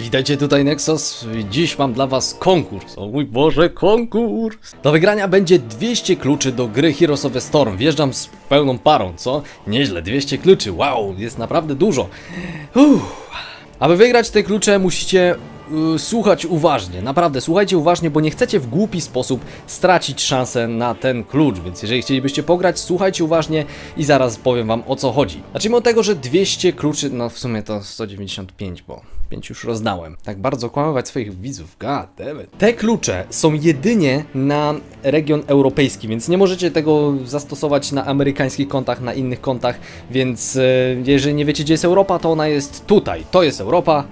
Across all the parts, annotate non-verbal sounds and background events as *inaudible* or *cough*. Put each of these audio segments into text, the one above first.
Witajcie tutaj Nexus, dziś mam dla was konkurs, o mój Boże, konkurs! Do wygrania będzie 200 kluczy do gry Heroes of the Storm, wjeżdżam z pełną parą, co? Nieźle, 200 kluczy, wow, jest naprawdę dużo. Uff. Aby wygrać te klucze musicie y, słuchać uważnie, naprawdę słuchajcie uważnie, bo nie chcecie w głupi sposób stracić szansę na ten klucz, więc jeżeli chcielibyście pograć, słuchajcie uważnie i zaraz powiem wam o co chodzi. Zacznijmy od tego, że 200 kluczy, no w sumie to 195, bo 5 już rozdałem. Tak bardzo kłamywać swoich widzów, god damn it. Te klucze są jedynie na region europejski, więc nie możecie tego zastosować na amerykańskich kontach, na innych kontach, więc e, jeżeli nie wiecie gdzie jest Europa, to ona jest tutaj. To jest Europa,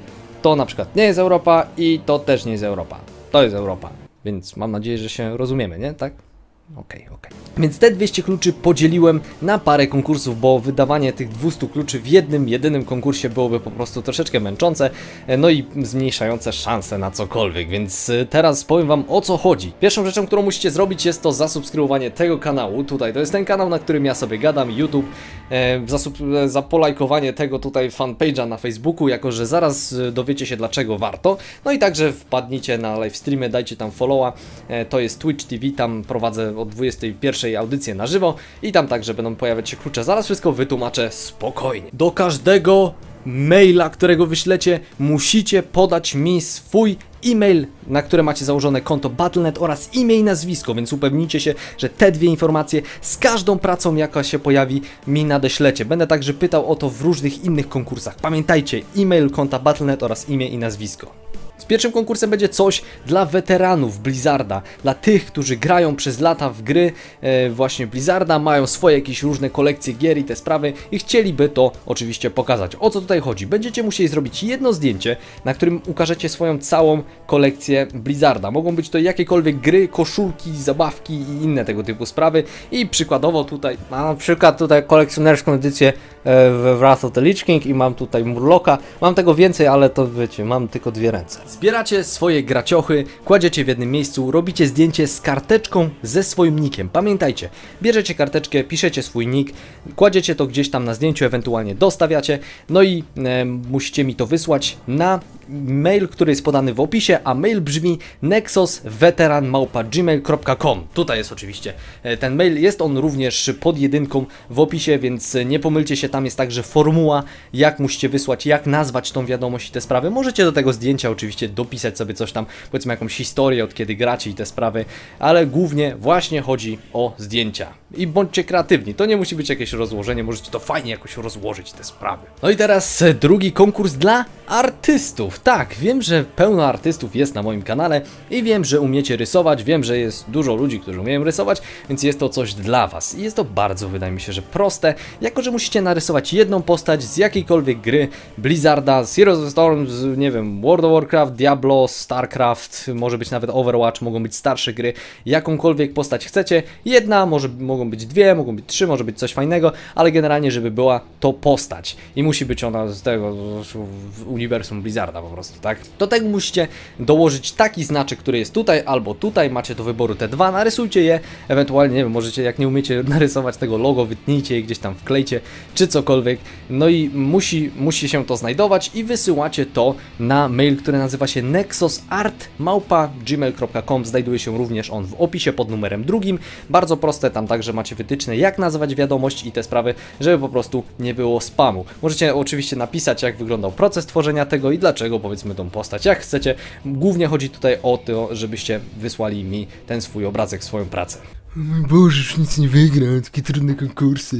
to na przykład nie jest Europa i to też nie jest Europa. To jest Europa. Więc mam nadzieję, że się rozumiemy, nie? Tak? Okej, okay, okej. Okay. Więc te 200 kluczy podzieliłem na parę konkursów, bo wydawanie tych 200 kluczy w jednym, jedynym konkursie byłoby po prostu troszeczkę męczące, e, no i zmniejszające szanse na cokolwiek, więc e, teraz powiem wam o co chodzi. Pierwszą rzeczą, którą musicie zrobić jest to zasubskrybowanie tego kanału, tutaj to jest ten kanał, na którym ja sobie gadam, YouTube, e, zasub, zapolajkowanie tego tutaj fanpage'a na Facebooku, jako że zaraz dowiecie się dlaczego warto, no i także wpadnijcie na livestreamy, dajcie tam followa, to jest Twitch TV, tam prowadzę o 21 audycję na żywo i tam także będą pojawiać się klucze. Zaraz wszystko wytłumaczę spokojnie. Do każdego maila, którego wyślecie, musicie podać mi swój e-mail, na które macie założone konto Battle.net oraz imię i nazwisko, więc upewnijcie się, że te dwie informacje z każdą pracą, jaka się pojawi, mi nadeślecie. Będę także pytał o to w różnych innych konkursach. Pamiętajcie, e-mail, konta Battle.net oraz imię i nazwisko. Pierwszym konkursem będzie coś dla weteranów Blizzarda, dla tych, którzy grają przez lata w gry e, właśnie Blizzarda, mają swoje jakieś różne kolekcje gier i te sprawy i chcieliby to oczywiście pokazać. O co tutaj chodzi? Będziecie musieli zrobić jedno zdjęcie, na którym ukażecie swoją całą kolekcję Blizzarda. Mogą być to jakiekolwiek gry, koszulki, zabawki i inne tego typu sprawy i przykładowo tutaj, mam na przykład tutaj kolekcjonerską edycję e, w Wrath of the Lich King i mam tutaj Murloka. Mam tego więcej, ale to wiecie, mam tylko dwie ręce. Zbieracie swoje graciochy, kładziecie w jednym miejscu, robicie zdjęcie z karteczką ze swoim nickiem. Pamiętajcie, bierzecie karteczkę, piszecie swój nick, kładziecie to gdzieś tam na zdjęciu, ewentualnie dostawiacie, no i e, musicie mi to wysłać na mail, który jest podany w opisie, a mail brzmi nexosveteranmałpa.gmail.com Tutaj jest oczywiście e, ten mail, jest on również pod jedynką w opisie, więc nie pomylcie się, tam jest także formuła, jak musicie wysłać, jak nazwać tą wiadomość i te sprawy. Możecie do tego zdjęcia oczywiście dopisać sobie coś tam, powiedzmy jakąś historię od kiedy gracie i te sprawy, ale głównie właśnie chodzi o zdjęcia. I bądźcie kreatywni, to nie musi być jakieś rozłożenie, możecie to fajnie jakoś rozłożyć te sprawy. No i teraz e, drugi konkurs dla artystów. Tak, wiem, że pełno artystów jest na moim kanale i wiem, że umiecie rysować, wiem, że jest dużo ludzi, którzy umieją rysować, więc jest to coś dla Was. I jest to bardzo, wydaje mi się, że proste, jako że musicie narysować jedną postać z jakiejkolwiek gry Blizzarda, Heroes of the Storm, z, nie wiem, World of Warcraft, Diablo, StarCraft, może być nawet Overwatch, mogą być starsze gry, jakąkolwiek postać chcecie. Jedna, może mogą być dwie, mogą być trzy, może być coś fajnego, ale generalnie, żeby była to postać. I musi być ona z tego z uniwersum Blizzarda po prostu, tak? Do tego musicie dołożyć taki znaczek, który jest tutaj albo tutaj, macie do wyboru te dwa, narysujcie je, ewentualnie, nie wiem, możecie, jak nie umiecie *laughs* narysować tego logo, wytnijcie je gdzieś tam wklejcie, czy cokolwiek. No i musi, musi się to znajdować i wysyłacie to na mail, który nazywa się nexosart.gmail.com Znajduje się również on w opisie pod numerem drugim. Bardzo proste, tam także macie wytyczne jak nazwać wiadomość i te sprawy, żeby po prostu nie było spamu. Możecie oczywiście napisać jak wyglądał proces tworzenia tego i dlaczego powiedzmy tą postać jak chcecie. Głównie chodzi tutaj o to, żebyście wysłali mi ten swój obrazek, swoją pracę. Boże, już nic nie wygram, takie trudne konkursy.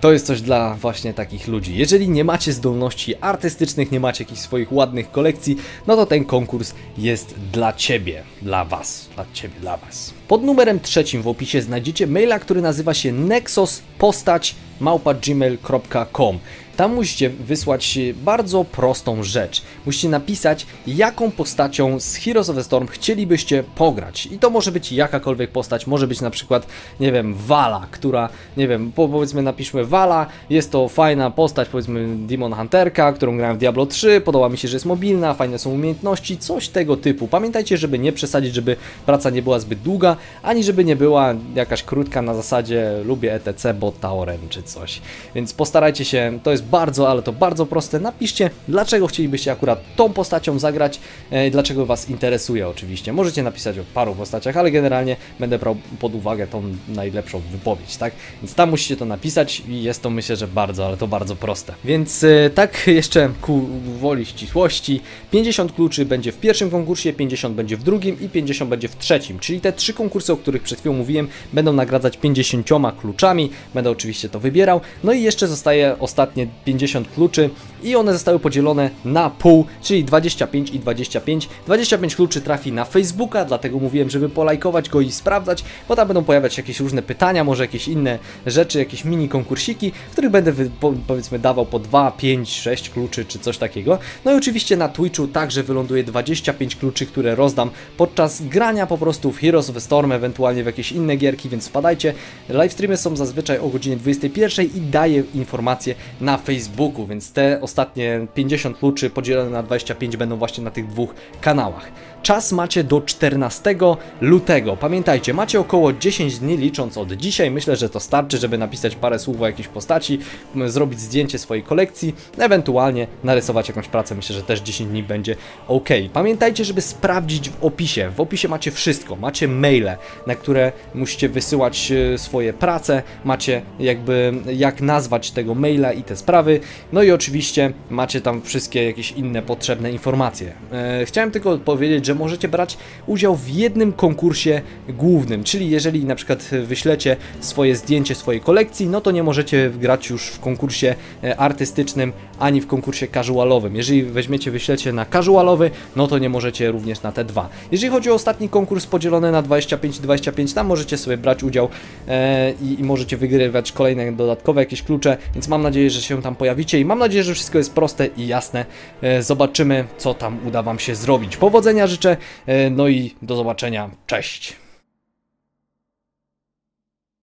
To jest coś dla właśnie takich ludzi. Jeżeli nie macie zdolności artystycznych, nie macie jakichś swoich ładnych kolekcji, no to ten konkurs jest dla Ciebie, dla Was, dla Ciebie, dla Was. Pod numerem trzecim w opisie znajdziecie maila, który nazywa się nexospostać.gmail.com tam musicie wysłać bardzo prostą rzecz. Musicie napisać, jaką postacią z Heroes of the Storm chcielibyście pograć. I to może być jakakolwiek postać, może być na przykład, nie wiem, Vala, która, nie wiem, po, powiedzmy napiszmy Vala, jest to fajna postać, powiedzmy Demon Hunterka, którą grałem w Diablo 3, podoba mi się, że jest mobilna, fajne są umiejętności, coś tego typu. Pamiętajcie, żeby nie przesadzić, żeby praca nie była zbyt długa, ani żeby nie była jakaś krótka na zasadzie lubię ETC, bo Tauren czy coś. Więc postarajcie się, to jest bardzo, ale to bardzo proste. Napiszcie, dlaczego chcielibyście akurat tą postacią zagrać, e, dlaczego Was interesuje oczywiście. Możecie napisać o paru postaciach, ale generalnie będę brał pod uwagę tą najlepszą wypowiedź, tak? Więc tam musicie to napisać i jest to myślę, że bardzo, ale to bardzo proste. Więc e, tak jeszcze ku woli ścisłości, 50 kluczy będzie w pierwszym konkursie, 50 będzie w drugim i 50 będzie w trzecim, czyli te trzy konkursy, o których przed chwilą mówiłem, będą nagradzać 50 kluczami, będę oczywiście to wybierał, no i jeszcze zostaje ostatnie 50 kluczy i one zostały podzielone na pół, czyli 25 i 25. 25 kluczy trafi na Facebooka, dlatego mówiłem, żeby polajkować go i sprawdzać, bo tam będą pojawiać się jakieś różne pytania, może jakieś inne rzeczy, jakieś mini konkursiki, w których będę powiedzmy dawał po 2, 5, 6 kluczy czy coś takiego. No i oczywiście na Twitchu także wyląduje 25 kluczy, które rozdam podczas grania po prostu w Heroes of Storm, ewentualnie w jakieś inne gierki, więc wpadajcie. Livestreamy są zazwyczaj o godzinie 21 i daję informacje na Facebooku, więc te ostatnie 50 kluczy podzielone na 25 będą właśnie na tych dwóch kanałach. Czas macie do 14 lutego. Pamiętajcie, macie około 10 dni licząc od dzisiaj. Myślę, że to starczy, żeby napisać parę słów o jakiejś postaci, zrobić zdjęcie swojej kolekcji, ewentualnie narysować jakąś pracę. Myślę, że też 10 dni będzie ok. Pamiętajcie, żeby sprawdzić w opisie. W opisie macie wszystko. Macie maile, na które musicie wysyłać e, swoje prace. Macie jakby jak nazwać tego maila i te sprawy. No i oczywiście macie tam wszystkie jakieś inne potrzebne informacje. E, chciałem tylko powiedzieć, że możecie brać udział w jednym konkursie głównym, czyli jeżeli na przykład wyślecie swoje zdjęcie swojej kolekcji, no to nie możecie grać już w konkursie e, artystycznym ani w konkursie casualowym. Jeżeli weźmiecie, wyślecie na casualowy, no to nie możecie również na te dwa. Jeżeli chodzi o ostatni konkurs podzielony na 25-25, tam możecie sobie brać udział e, i, i możecie wygrywać kolejne dodatkowe jakieś klucze, więc mam nadzieję, że się tam pojawicie i mam nadzieję, że wszystko jest proste i jasne. E, zobaczymy, co tam uda Wam się zrobić. Powodzenia życzę, e, no i do zobaczenia. Cześć!